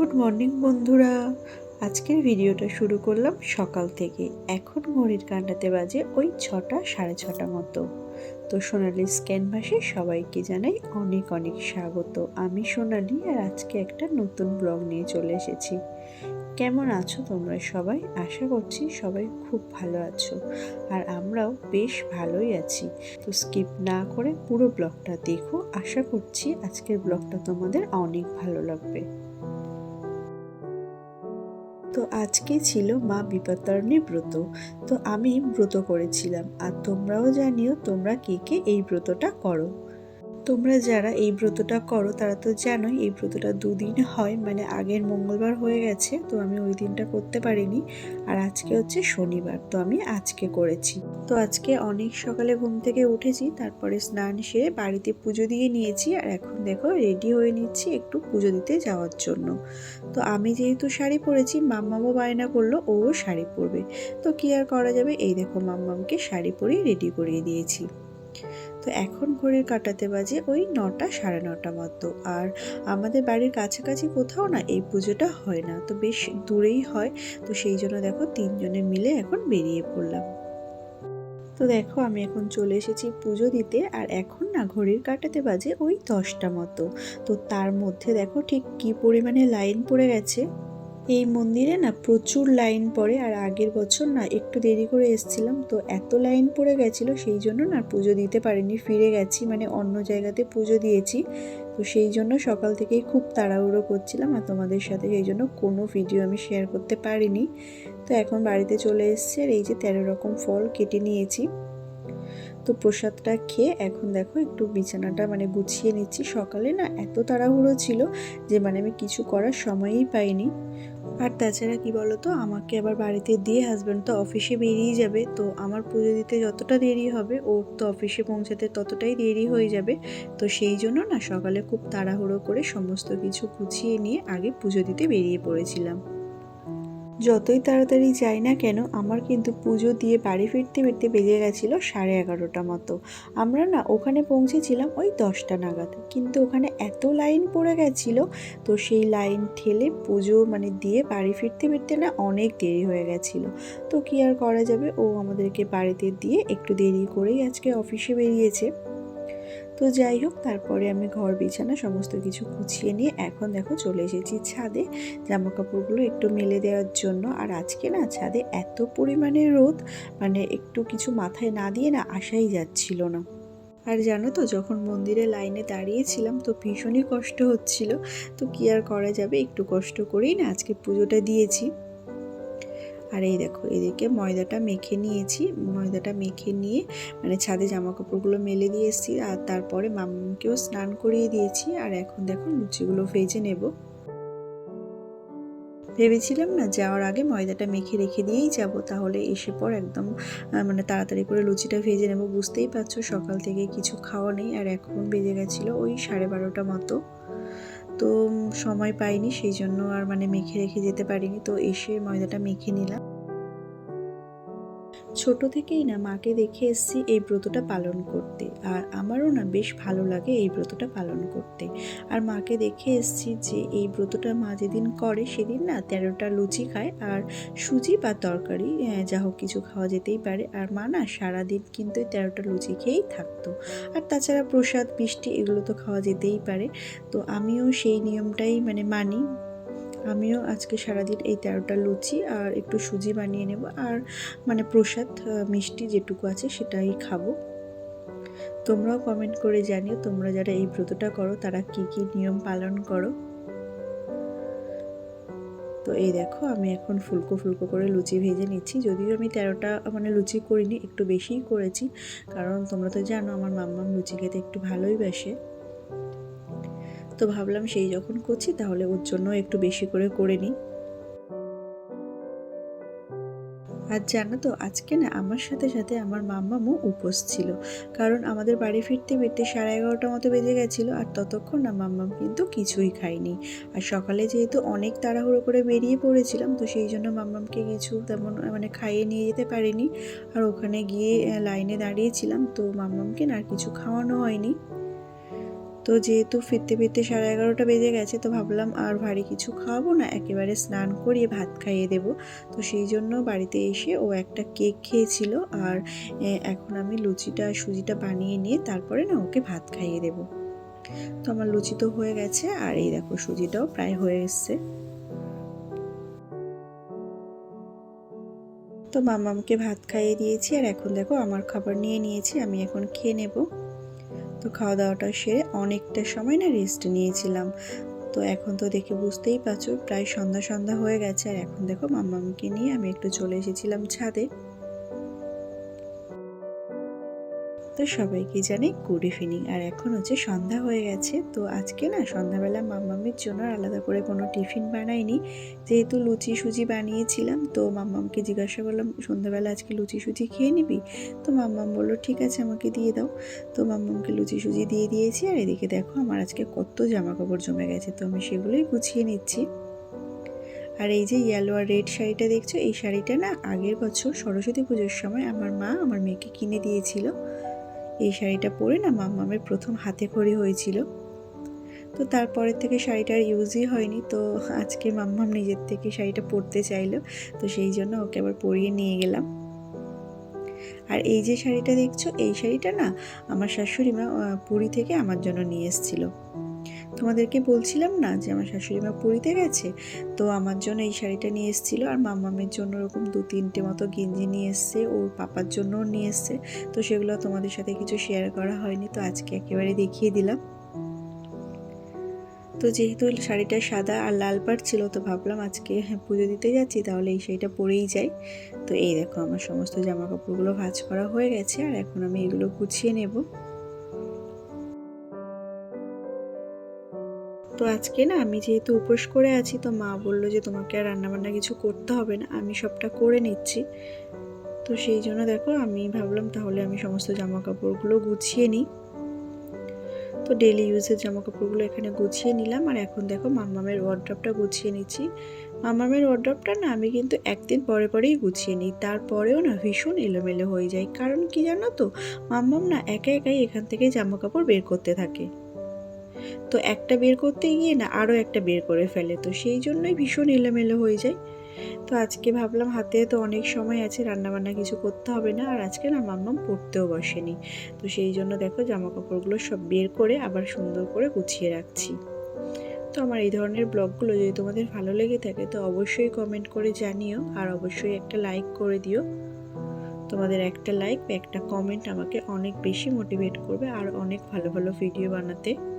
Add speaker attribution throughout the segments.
Speaker 1: Morning বন্ধুরা। আজকের ভিডিওটা শুরু করলাম সকাল থেকে। এখন ঘড়ির কাঁটাতে বাজে ওই ছটা, সাড়ে ছটা মতো। তো সোনালি স্ক্যানভাসে সবাইকে জানাই অনেক অনেক স্বাগত। আমি সোনালি আর আজকে একটা নতুন ব্লগ নিয়ে চলে এসেছি। কেমন আছো তোমরা সবাই? আশা করছি সবাই খুব ভালো আছো। আর আমরাও বেশ ভালোই আছি। তো স্কিপ না করে পুরো ব্লগটা দেখো। আশা করছি আজকের ব্লগটা তোমাদের অনেক ভালো লাগবে। তো আজকে ছিল মা বিপত্তারণী ব্রত। তো আমি ব্রত করেছিলাম। আর তোমরাও জানিও তোমরা কে কে এই ব্রতটা করো। তোমরা যারা এই ব্রতটা করো, তারা তো জানোই এই ব্রতটা দুদিন হয় মানে আগের মঙ্গলবার হয়ে গেছে, তো আমি ওই দিনটা করতে পারিনি। আর আজকে হচ্ছে শনিবার, তো আমি আজকে করেছি। তো আজকে অনেক সকালে ঘুম থেকে উঠেছি, তারপরে স্নান সেরে বাড়িতে পুজো দিয়ে নিয়েছি, আর এখন দেখো রেডি হয়ে নিচ্ছি একটু পুজো দিতে যাওয়ার জন্য। তো আমি যেহেতু শাড়ি পরেছি, মাম্মামও বায়না করল ও শাড়ি পরবে। তো কি আর করা যাবে? এই দেখো মাম্মামকে শাড়ি পরিয়ে রেডি করিয়ে দিয়েছি। তো এখন ঘড়ির কাটাতে বাজে ওই নটা সাড়ে নটা মতো। আর আমাদের বাড়ির কাছাকাছি কোথাও না এই পুজোটা হয় না। তো বেশ দূরেই হয়। তো সেই জন্য দেখো তিনজনে মিলে এখন বেরিয়ে পড়লাম। তো দেখো আমি এখন চলে এসেছি পুজো দিতে। আর এখন না ঘড়ির কাটাতে বাজে ওই দশটা মতো। তো তার মধ্যে দেখো ঠিক কি পরিমাণে লাইন পড়ে গেছে। এই মন্দিরে না প্রচুর লাইন পড়ে আর আগের বছর না একটু দেরি করে এসছিলাম, তো এত লাইন পড়ে গেছিল সেই জন্য না পুজো দিতে পারিনি, ফিরে গেছি মানে অন্য জায়গাতে পুজো দিয়েছি। তো সেই জন্য সকাল থেকেই খুব তাড়াহুড়ো করছিলাম আর তোমাদের সাথে সেই জন্য কোনো ভিডিও আমি শেয়ার করতে পারিনি। তো এখন বাড়িতে চলে এসছে আর এই যে তেরো রকম ফল কেটে নিয়েছি। তো প্রসাদটা খেয়ে এখন দেখো একটু বিছানাটা মানে গুছিয়ে নিচ্ছি। সকালে না এত তাড়াহুড়ো ছিল যে মানে আমি কিছু করার সময়ই পাইনি। আর তাছাড়া কি বলতো, আমাকে আবার বাড়িতে দিয়ে হাজব্যান্ড তো অফিসে বেরিয়ে যাবে, তো আমার পুজো দিতে যতটা দেরি হবে, ওর তো অফিসে পৌঁছাতে ততটাই দেরি হয়ে যাবে। তো সেই জন্য না সকালে খুব তাড়াহুড়ো করে সমস্ত কিছু গুছিয়ে নিয়ে আগে পুজো দিতে বেরিয়ে পড়েছিলাম। যতই তাড়াতাড়ি যাই না কেন, আমার কিন্তু পুজো দিয়ে বাড়ি ফিরতে ফিরতে বেজে গেছিল সাড়ে এগারোটা মতো। আমরা না ওখানে পৌঁছেছিলাম ওই দশটা নাগাদ। কিন্তু ওখানে এত লাইন পড়ে গেছিল, তো সেই লাইন ঠেলে পুজো মানে দিয়ে বাড়ি ফিরতে ফিরতে না অনেক দেরি হয়ে গেছিল। তো কি আর করা যাবে? ও আমাদেরকে বাড়িতে দিয়ে একটু দেরি করেই আজকে অফিসে বেরিয়েছে। তো যাই হোক, তারপরে আমি ঘর, বিছানা সমস্ত কিছু গুছিয়ে নিয়ে এখন দেখো চলে এসেছি ছাদে জামা কাপড়গুলো একটু মেলে দেওয়ার জন্য। আর আজকে না ছাদে এত পরিমাণে রোদ মানে একটু কিছু মাথায় না দিয়ে না আসাই যাচ্ছিল না। আর জানো তো, যখন মন্দিরে লাইনে দাঁড়িয়েছিলাম তো ভীষণই কষ্ট হচ্ছিল। তো কি আর করা যাবে, একটু কষ্ট করেই না আজকে পুজোটা দিয়েছি। আর এই দেখো, এদিকে ময়দাটা মেখে নিয়েছি। ময়দাটা মেখে নিয়ে মানে ছাদে জামা কাপড়গুলো মেলে দিয়ে এসেছি আর তারপরে মামকেও স্নান করিয়ে দিয়েছি আর এখন দেখো লুচিগুলো ভেজে নেব। ভেবেছিলাম না যাওয়ার আগে ময়দাটা মেখে রেখে দিয়েই যাব, তাহলে এসে পর একদম মানে তাড়াতাড়ি করে লুচিটা ভেজে নেব, বুঝতেই পারছ সকাল থেকে কিছু খাওয়া নেই আর এখন বেজে গেছিল ওই সাড়ে বারোটা মতো। তো সময় পাইনি, সেই জন্য আর মানে মেখে রেখে যেতে পারিনি। তো এসে ময়দাটা মেখে নিলাম। ছোট থেকেই না মাকে দেখে এসেছি এই ব্রতটা পালন করতে। আর আমারও না বেশ ভালো লাগে এই ব্রতটা পালন করতে। আর মাকে দেখে এসেছি যে এই ব্রতটা মা যেদিন করে সেদিন না তেরোটা লুচি খায় আর সুজি বা তরকারি যা হোক কিছু খাওয়া যেতেই পারে। আর মা না সারাদিন কিন্তু তেরোটা লুচি খেয়েই থাকতো। আর তাছাড়া প্রসাদ, মিষ্টি এগুলো তো খাওয়া যেতেই পারে। তো আমিও সেই নিয়মটাই মানে মানি। আমিও আজকে সারাদিন এই তেরোটা লুচি আর একটু সুজি বানিয়ে নেব আর মানে প্রসাদ মিষ্টি যেটুকু আছে সেটাই খাব। তোমরাও কমেন্ট করে জানিও তোমরা যারা এই ব্রতটা করো তারা কি কি নিয়ম পালন করো। তো এই দেখো আমি এখন ফুলকো ফুলকো করে লুচি ভেজে নিচ্ছি। যদিও আমি তেরোটা মানে লুচি করিনি, একটু বেশিই করেছি। কারণ তোমরা তো জানো আমার মাম্মাম লুচি খেতে একটু ভালোই বাসে। তো ভাবলাম সেই যখন করছি তাহলে ওর জন্য একটু বেশি করে করে নিই। আর জানো তো, আজকে না আমার সাথে সাথে আমার মাম্মামও উপোস ছিল। কারণ আমাদের বাড়ি ফিরতে ফিরতে সাড়ে এগারোটা মতো বেজে গেছিল আর ততক্ষণ না মাম্মাম কিন্তু কিছুই খায়নি। আর সকালে যেহেতু অনেক তাড়াহুড়ো করে বেরিয়ে পড়েছিলাম, তো সেই জন্য মাম্মামকে কিছু তেমন মানে খাইয়ে নিয়ে যেতে পারিনি। আর ওখানে গিয়ে লাইনে দাঁড়িয়েছিলাম, তো মাম্মামকে না আর কিছু খাওয়ানো হয়নি। তো যেহেতু ফিরতে ফিরতে সাড়ে এগারোটা বেজে গেছে, তো ভাবলাম আর ভারী কিছু খাওয়াবো না, একেবারে স্নান করিয়ে ভাত খাইয়ে দেবো। তো সেই জন্য বাড়িতে এসে ও একটা কেক খেয়েছিল আর এখন আমি লুচিটা সুজিটা বানিয়ে নিয়ে তারপরে না ওকে ভাত খাইয়ে দেবো। তো আমার লুচি তো হয়ে গেছে আর এই দেখো সুজিটাও প্রায় হয়ে এসছে। তো মামামকে ভাত খাইয়ে দিয়েছি আর এখন দেখো আমার খাবার নিয়ে নিয়েছি, আমি এখন খেয়ে নেব। তো খাওয়া দাওয়াটা সেরে অনেকটা সময় না রেস্ট নিয়েছিলাম। তো এখন তো দেখে বুঝতেই পারছ, প্রায় সন্ধ্যা সন্ধ্যা হয়ে গেছে। আর এখন দেখো মামামকে নিয়ে আমি একটু চলে এসেছিলাম ছাদে। তো সবাইকে জানি গুড ইভিনিং আর এখন হচ্ছে সন্ধ্যা হয়ে গেছে, তো আজকে না সন্ধ্যাবেলা মাম্মামের জন্য আলাদা করে কোনো টিফিন বানাইনি। যেহেতু লুচি সুজি বানিয়েছিলাম, তো মাম্মামকে জিজ্ঞাসা করলাম, সন্ধ্যাবেলা আজকে লুচি সুজি খেয়ে নিবি? তো মাম্মাম বলল, ঠিক আছে, আমাকে দিয়ে দাও। তো মাম্মামকে লুচি সুজি দিয়ে দিয়েছি, আর এদিকে দেখো আমার আজকে কত জামা কাপড় জমে গেছে, তো আমি সেগুলোই গুছিয়ে নিচ্ছি। আর এই যে ইয়েলো আর রেড শাড়িটা দেখছ, এই শাড়িটা না আগের বছর সরস্বতী পুজোর সময় আমার মা আমার মেয়েকে কিনে দিয়েছিল। এই শাড়িটা পরে না মাম্মামের প্রথম হাতে খড়ি হয়েছিল। তো তারপরের থেকে শাড়িটার ইউজই হয়নি, তো আজকে মাম্মাম নিজের থেকে শাড়িটা পরতে চাইলো, তো সেই জন্য ওকে আবার পরিয়ে নিয়ে গেলাম। আর এই যে শাড়িটা দেখছ, এই শাড়িটা না আমার শাশুড়ি মা পুরী থেকে আমার জন্য নিয়ে এসেছিল। তোমাদেরকে বলছিলাম না যে আমার শাশুড়ি মা পুরীতে গেছে? তো আমার জন্য এই শাড়িটা নিয়ে এসেছিল আর মাম্মামের জন্য ওরকম দু তিনটে মতো গেঞ্জি নিয়ে এসছে, ওর পাপার জন্যও নিয়ে এসছে। তো সেগুলো তোমাদের সাথে কিছু শেয়ার করা হয়নি, তো আজকে একেবারে দেখিয়ে দিলাম। তো যেহেতু শাড়িটা সাদা আর লাল পাড় ছিল, তো ভাবলাম আজকে পুজো দিতে যাচ্ছি, তাহলে এই শাড়িটা পরেই যাই। তো এই দেখো আমার সমস্ত জামা কাপড়গুলো ভাঁজ করা হয়ে গেছে, আর এখন আমি এগুলো গুছিয়ে নেব। তো আজকে না আমি যেহেতু উপোস করে আছি, তো মা বলল যে তোমাকে আর রান্নাবান্না কিছু করতে হবে না, আমি সবটা করে নিচ্ছি। তো সেই জন্য দেখো আমি ভাবলাম তাহলে আমি সমস্ত জামা কাপড়গুলো গুছিয়ে নিই। তো ডেলি ইউজের জামা কাপড়গুলো এখানে গুছিয়ে নিলাম, আর এখন দেখো মাম্মামের ওয়ার্ড্রপটা গুছিয়ে নিচ্ছি। মাম্মামের ওয়ার্ড্রপটা না আমি কিন্তু একদিন পরে পরেই গুছিয়ে নিই, তারপরেও না ভীষণ এলোমেলো হয়ে যায়। কারণ কি জানো তো, মাম্মাম না একা একাই এখান থেকে জামা কাপড় বের করতে থাকে। তো একটা বের করতে গিয়ে না আরও একটা বের করে ফেলে। তো সেই জন্যই ভীষণ এলোমেলো হয়ে যায়। তো আজকে ভাবলাম হাতে তো অনেক সময় আছে, রান্নাবান্না কিছু করতে হবে না। আর আজকে না মাম্মাম পড়তেও বসেনি। তো সেই জন্য দেখো জামা কাপড়গুলো সব বের করে আবার সুন্দর করে গুছিয়ে রাখছি। তো আমার এই ধরনের ব্লগগুলো যদি তোমাদের ভালো লেগে থাকে তো অবশ্যই কমেন্ট করে জানিও। আর অবশ্যই একটা লাইক করে দিও। তোমাদের একটা লাইক বা একটা কমেন্ট আমাকে অনেক বেশি মোটিভেট করবে আর অনেক ভালো ভালো ভিডিও বানাতে।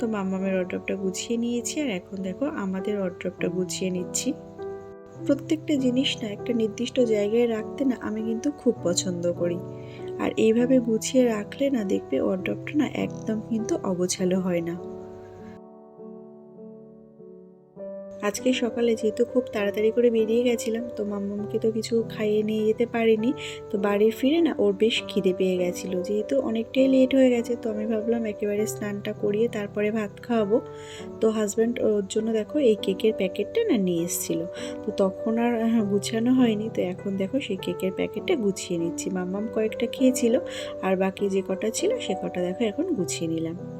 Speaker 1: তো মাম্মামের অর্ডারটা গুছিয়ে নিয়েছি আর এখন দেখো আমাদের অর্ডারটা গুছিয়ে নিচ্ছি। প্রত্যেকটা জিনিস না একটা নির্দিষ্ট জায়গায় রাখতে না আমি কিন্তু খুব পছন্দ করি। আর এইভাবে গুছিয়ে রাখলে না দেখবে অর্ডারটা না একদম কিন্তু অগোছালো হয় না। আজকে সকালে যেহেতু খুব তাড়াতাড়ি করে বেরিয়ে গেছিলাম, তো মাম্মামকে তো কিছু খাইয়ে নিয়ে যেতে পারিনি। তো বাড়ি ফিরে না, ওর বেশ খিদে পেয়ে গেছিল। যেহেতু অনেকটাই লেট হয়ে গেছে, তো আমি ভাবলাম একেবারে স্নানটা করিয়ে তারপরে ভাত খাওয়াবো। তো হাজব্যান্ড ওর জন্য দেখো, এই কেকের প্যাকেটটা না নিয়ে এসেছিল। তো তখন আর গুছানো হয়নি, তো এখন দেখো সেই কেকের প্যাকেটটা গুছিয়ে নিচ্ছি। মাম্মাম কয়েকটা খেয়েছিল, আর বাকি যে কটা ছিল, সে কটা দেখো এখন গুছিয়ে নিলাম।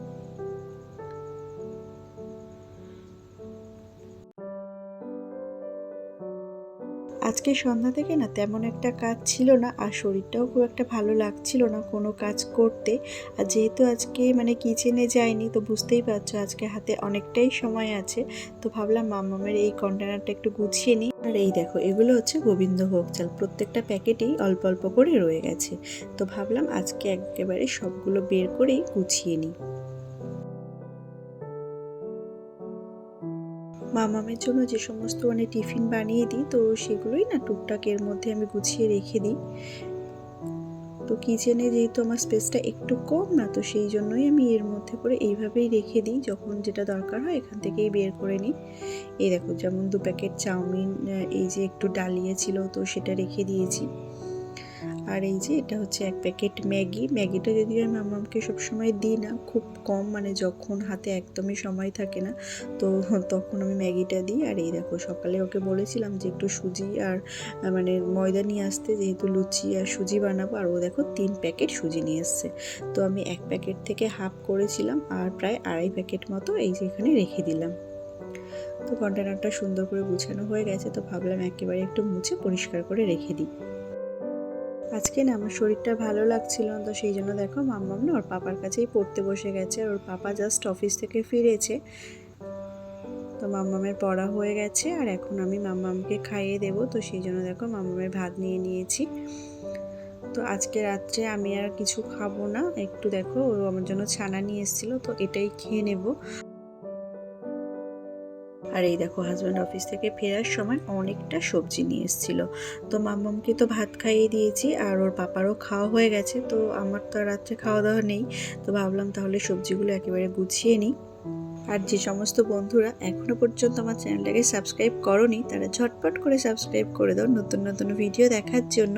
Speaker 1: আজকে সন্ধ্যা থেকে না তেমন একটা কাজ ছিল না, আর শরীরটাও খুব একটা ভালো লাগছিল না কোনো কাজ করতে। আর যেহেতু আজকে মানে কিচেনে যাইনি, তো বুঝতেই পারছ আজকে হাতে অনেকটাই সময় আছে। তো ভাবলাম মামামের এই কন্টেনারটা একটু গুছিয়ে নিই। আর এই দেখো, এগুলো হচ্ছে গোবিন্দভোগ চাল। প্রত্যেকটা প্যাকেটেই অল্প অল্প করে রয়ে গেছে। তো ভাবলাম আজকে একেবারে সবগুলো বের করেই গুছিয়ে নিই। মামামের জন্য যে সমস্ত মানে টিফিন বানিয়ে দিই, তো সেগুলোই না টুকটাক এর মধ্যে আমি গুছিয়ে রেখে দিই। তো কিচেনে যেহেতু আমার স্পেসটা একটু কম না, তো সেই জন্যই আমি এর মধ্যে করে এইভাবেই রেখে দিই, যখন যেটা দরকার হয় এখান থেকেই বের করে নিই। এই দেখো যেমন দু প্যাকেট চাউমিন এই যে একটু ডালিয়ে ছিল, তো সেটা রেখে দিয়েছি। আর এই যে এটা হচ্ছে এক প্যাকেট ম্যাগি। ম্যাগিটা যদিও আমি মামামকে সবসময় দিই না, খুব কম মানে যখন হাতে একদমই সময় থাকে না, তো তখন আমি ম্যাগিটা দিই। আর এই দেখো, সকালে ওকে বলেছিলাম যে একটু সুজি আর মানে ময়দা নিয়ে আসতে, যেহেতু লুচি আর সুজি বানাবো, আর ও দেখো তিন প্যাকেট সুজি নিয়ে এসছে। তো আমি এক প্যাকেট থেকে হাফ করেছিলাম আর প্রায় আড়াই প্যাকেট মতো এই যে এখানে রেখে দিলাম। তো কন্টেনারটা সুন্দর করে গুছানো হয়ে গেছে, তো ভাবলাম একেবারে একটু মুছে পরিষ্কার করে রেখে দিই। আজকে না আমার শরীরটা ভালো লাগছিল তো সেই জন্য দেখো মাম্মাম না ওর পাপার কাছেই পড়তে বসে গেছে আর ওর পাপা জাস্ট অফিস থেকে ফিরেছে। তো মাম্মামের পড়া হয়ে গেছে আর এখন আমি মাম্মামকে খাইয়ে দেবো, তো সেই জন্য দেখো মাম্মামের ভাত নিয়ে নিয়েছি। তো আজকে রাত্রে আমি আর কিছু খাব না, একটু দেখো ও আমার জন্য ছানা নিয়ে এসেছিল, তো এটাই খেয়ে নেব। আর এই দেখো হাজব্যান্ড অফিস থেকে ফেরার সময় অনেকটা সবজি নিয়ে এসেছিল। তো মাম্মামকে তো ভাত খাইয়ে দিয়েছি আর ওর পাপারও খাওয়া হয়ে গেছে, তো আমার তো রাত্রে খাওয়া দাওয়া নেই। তো ভাবলাম তাহলে সবজিগুলো একেবারে গুছিয়ে নিই। আর যে সমস্ত বন্ধুরা এখনও পর্যন্ত আমার চ্যানেলটাকে সাবস্ক্রাইব করনি, তারা ঝটপট করে সাবস্ক্রাইব করে দাও নতুন নতুন ভিডিও দেখার জন্য।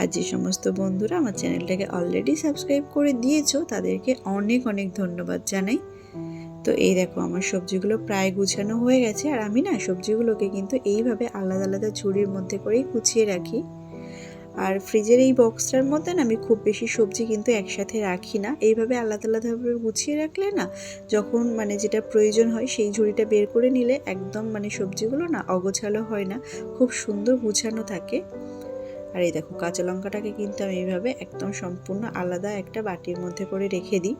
Speaker 1: আর যে সমস্ত বন্ধুরা আমার চ্যানেলটাকে অলরেডি সাবস্ক্রাইব করে দিয়েছ, তাদেরকে অনেক অনেক ধন্যবাদ জানাই। তো এই দেখো আমার সবজিগুলো প্রায় গুছানো হয়ে গেছে আর আমি না সবজিগুলোকে কিন্তু এইভাবে আলাদা আলাদা ঝুড়ির মধ্যে করেই গুছিয়ে রাখি। আর ফ্রিজের এই বক্সটার মধ্যে না আমি খুব বেশি সবজি কিন্তু একসাথে রাখি না। এইভাবে আলাদা আলাদাভাবে গুছিয়ে রাখলে না যখন মানে যেটা প্রয়োজন হয় সেই ঝুড়িটা বের করে নিলে একদম মানে সবজিগুলো না অগোছালো হয় না, খুব সুন্দর গুছানো থাকে। আর এই দেখো কাঁচা লঙ্কাটাকে কিন্তু আমি এইভাবে একদম সম্পূর্ণ আলাদা একটা বাটির মধ্যে করে রেখে দিই।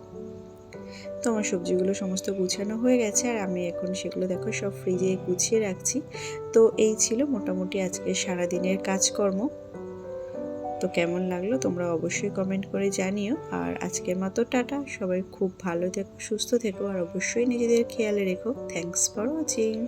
Speaker 1: তো আমার সবজিগুলো সমস্ত গুছানো হয়ে গেছে আর আমি এখন সেগুলো দেখো সব ফ্রিজে গুছিয়ে রাখছি। তো এই ছিল মোটামুটি আজকে সারাদিনের কাজকর্ম। তো কেমন লাগল তোমরা অবশ্যই কমেন্ট করে জানিও। আর আজকের মতো টাটা। সবাই খুব ভালো থেকো, সুস্থ থেকো আর অবশ্যই নিজেদের খেয়ালে রেখো। Thanks for watching